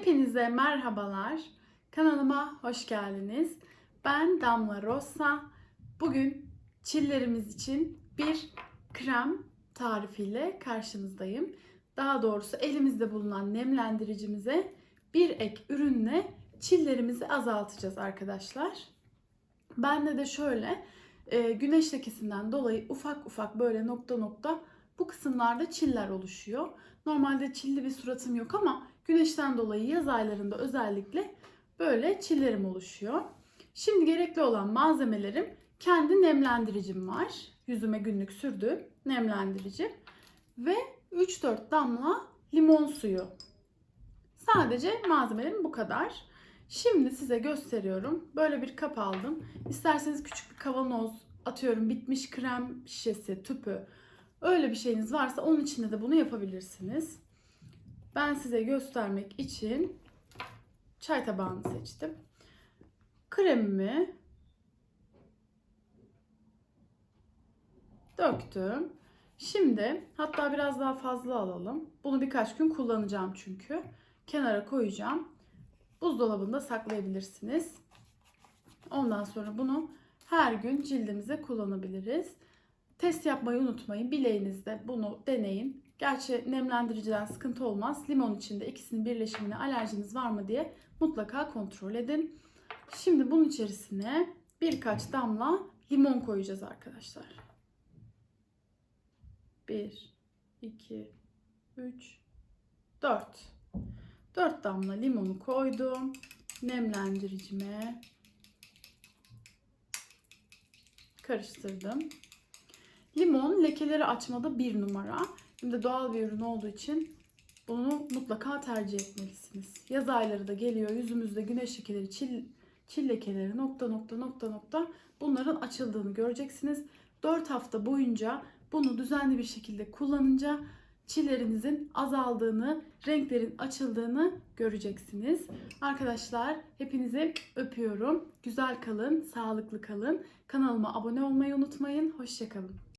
Hepinize merhabalar. Kanalıma hoş geldiniz. Ben Damla Rosa. Bugün çillerimiz için bir krem tarifiyle karşınızdayım. Daha doğrusu elimizde bulunan nemlendiricimize bir ek ürünle çillerimizi azaltacağız arkadaşlar. Bende de şöyle e, güneş lekesinden dolayı ufak ufak böyle nokta nokta bu kısımlarda çiller oluşuyor. Normalde çilli bir suratım yok ama güneşten dolayı yaz aylarında özellikle böyle çillerim oluşuyor. Şimdi gerekli olan malzemelerim kendi nemlendiricim var. Yüzüme günlük sürdüğüm nemlendirici ve 3-4 damla limon suyu. Sadece malzemelerim bu kadar. Şimdi size gösteriyorum. Böyle bir kap aldım. İsterseniz küçük bir kavanoz atıyorum bitmiş krem şişesi, tüpü. Öyle bir şeyiniz varsa onun içinde de bunu yapabilirsiniz. Ben size göstermek için çay tabağını seçtim. Kremimi döktüm. Şimdi hatta biraz daha fazla alalım. Bunu birkaç gün kullanacağım çünkü. Kenara koyacağım. Buzdolabında saklayabilirsiniz. Ondan sonra bunu her gün cildimize kullanabiliriz. Test yapmayı unutmayın. Bileğinizde bunu deneyin. Gerçi nemlendiriciden sıkıntı olmaz. Limon içinde ikisinin birleşimine alerjiniz var mı diye mutlaka kontrol edin. Şimdi bunun içerisine birkaç damla limon koyacağız arkadaşlar. 1, 2, 3, 4. 4 damla limonu koydum. Nemlendiricime karıştırdım. Limon lekeleri açmada bir numara. Hem doğal bir ürün olduğu için bunu mutlaka tercih etmelisiniz. Yaz ayları da geliyor. Yüzümüzde güneş lekeleri, çil, çil lekeleri nokta nokta nokta nokta bunların açıldığını göreceksiniz. 4 hafta boyunca bunu düzenli bir şekilde kullanınca çillerinizin azaldığını, renklerin açıldığını göreceksiniz. Arkadaşlar hepinizi öpüyorum. Güzel kalın, sağlıklı kalın. Kanalıma abone olmayı unutmayın. Hoşçakalın.